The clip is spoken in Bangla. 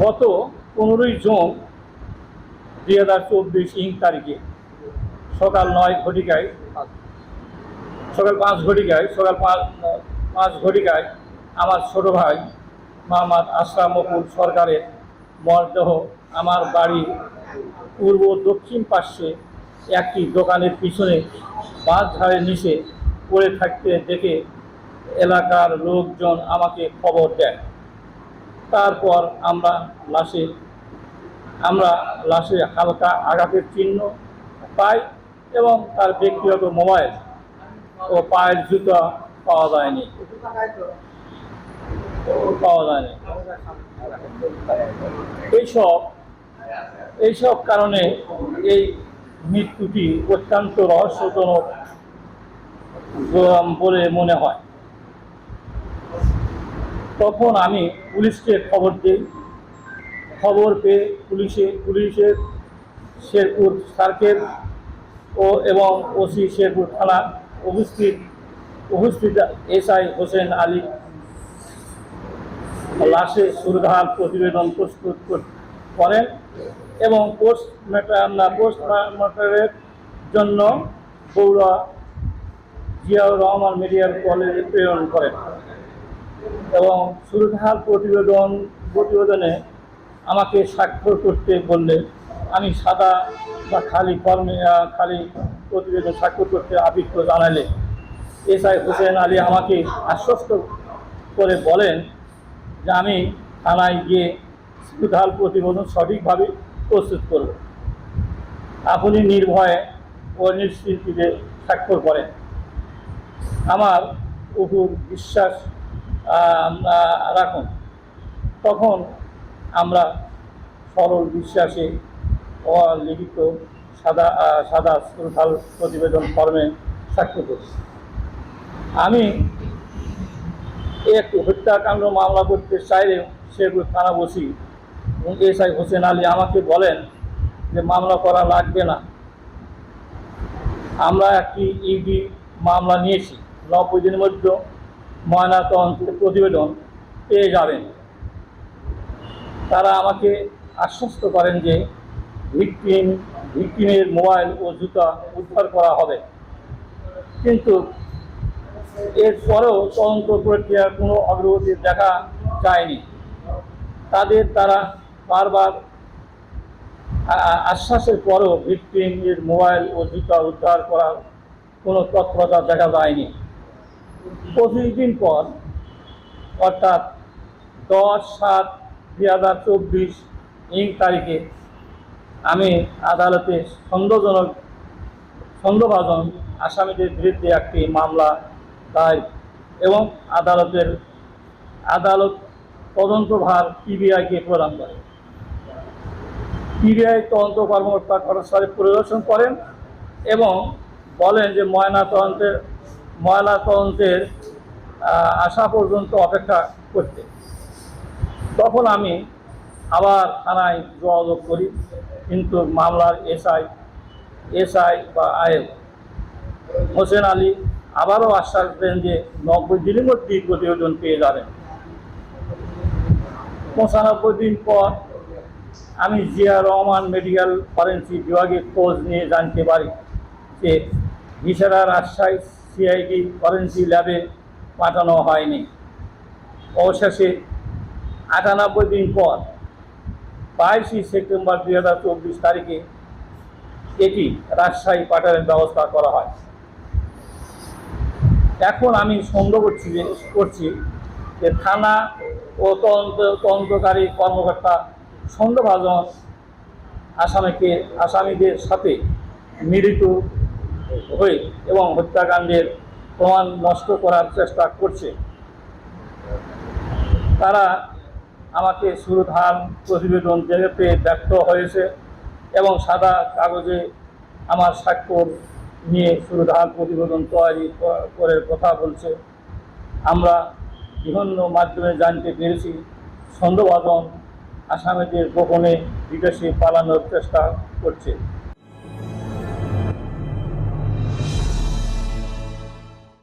গত পনেরোই জুন দুই হাজার চব্বিশ ইং তারিখে সকাল নয় ঘটিকায়, সকাল পাঁচ ঘটিকায়, সকাল পাঁচ পাঁচ ঘটিকায় আমার ছোট ভাই মোহাম্মদ আশরাফ মকুল সরকারের মরদেহ আমার বাড়ির পূর্ব দক্ষিণ পার্শ্বে একটি দোকানের পিছনে বাস ঝাড়ের নিচে পড়ে থাকতে দেখে এলাকার লোকজন আমাকে খবর দেয়। তারপর আমরা লাশে আমরা লাশে হালকা আঘাতের চিহ্ন পাই এবং তার ব্যক্তিগত মোবাইল ও পায়ের জুতা পাওয়া যায়নি। পাওয়া যায়নি। এইসব এইসব কারণে এই মৃত্যুটি অত্যন্ত রহস্যজনক বলে মনে হয়। তখন আমি পুলিশকে খবর দিই। খবর পেয়ে পুলিশে, পুলিশের শেরপুর সার্কেল ও এবং ওসি শেরপুর থানা উপস্থিত উপস্থিত এসআই হোসেন আলী। লাশে সুরধার প্রতিবেদন প্রস্তুত করেন এবং পোস্টমর্টম পোস্টমর্টমের জন্য বৌড়া জিয়াউর রহমান মেডিকেল কলেজে প্রেরণ করেন। এবং সুরধার প্রতিবেদন প্রতিবেদনে আমাকে স্বাক্ষর করতে বললে আমি সাদা বা খালি কর্মে খালি প্রতিবেদন স্বাক্ষর করতে আবৃত্ত জানালে এসআই হোসেন আলী আমাকে আশ্বস্ত করে বলেন যে আমি থানায় গিয়ে সুরধার প্রতিবেদন সঠিকভাবে প্রস্তুত করব। আপনি নির্ভয়ে ও নিশ্চিন্তিতে স্বাক্ষর করেন। আমার উপর বিশ্বাস রাখুন। তখন আমরা সরল বিশ্বাসে লিখিত সাদা সাদা সুরথাল প্রতিবেদন ফর্মে স্বাক্ষর করছি আমি একটু হত্যাকাণ্ড মামলা করতে চাইলে শেরপুর থানা বসি এবং এসআই হোসেন আলী আমাকে বলেন যে মামলা করা লাগবে না। আমরা একটি ইডি মামলা নিয়েছি। নব্বই দিনের মধ্যে ময়নাতদন্তের প্রতিবেদন পেয়ে যাবেন। তারা আমাকে আশ্বস্ত করেন যে ভিকটিম, ভিকটিমের মোবাইল ও জুতা উদ্ধার করা হবে। কিন্তু এরপরেও তদন্ত প্রক্রিয়ার কোনো অগ্রগতি দেখা যায়নি। তাদের তারা বারবার আশ্বাসের পরও ভিকটিমের মোবাইল ও জুতা উদ্ধার করার কোনো তৎপরতা দেখা যায়নি। পঁচিশ দিন পর, অর্থাৎ দশ সাত দুই হাজার চব্বিশ ইং তারিখে আমি আদালতে সন্দেহজনক, সন্দেহভাজন আসামিদের বিরুদ্ধে একটি মামলা দায় এবং আদালতের আদালত তদন্তভার পিবিআইকে প্রদান করে। পিবিআই তদন্ত কর্মকর্তা ঘটনাস্থলে পরিদর্শন করেন এবং বলেন যে ময়না তদন্তের ময়না তদন্তের আসা পর্যন্ত অপেক্ষা করতে তখন আমি আবার থানায় যোগাযোগ করি, কিন্তু মামলার এসআই এসআই বা আইএল হোসেন আলী আবারও আশ্বাস দেন যে নব্বই দিনের মধ্যেই প্রতিবেদন পেয়ে যাবেন। পঁচানব্বই দিন পর আমি জিয়া রহমান মেডিকেল ফরেন্সিক বিভাগে খোঁজ নিয়ে জানতে পারি যে ভিসেরা রাজশাহী সিআইডি ফরেন্সিক ল্যাবে পাঠানো হয়নি। অবশেষে আটানব্বই দিন পর বাইশে সেপ্টেম্বর দুই হাজার চব্বিশ তারিখে এটি রাজশাহী পাঠানোর ব্যবস্থা করা হয়। এখন আমি সন্দেহ করছি যে করছি যে থানা ও তদন্ত, তদন্তকারী কর্মকর্তা সন্দেহভাজন আসামিকে, আসামিদের সাথে মিলিত হয়ে এবং হত্যাকাণ্ডের প্রমাণ নষ্ট করার চেষ্টা করছে। তারা আমাকে সুরধান প্রতিবেদন দেখতে ব্যর্থ হয়েছে এবং সাদা কাগজে আমার স্বাক্ষর নিয়ে সুরধান প্রতিবেদন তৈরি করে কথা বলছে। আমরা বিভিন্ন মাধ্যমে জানতে পেরেছি সন্দেহভাজন আসামিদের গোপনে বিদেশে পালানোর চেষ্টা করছে।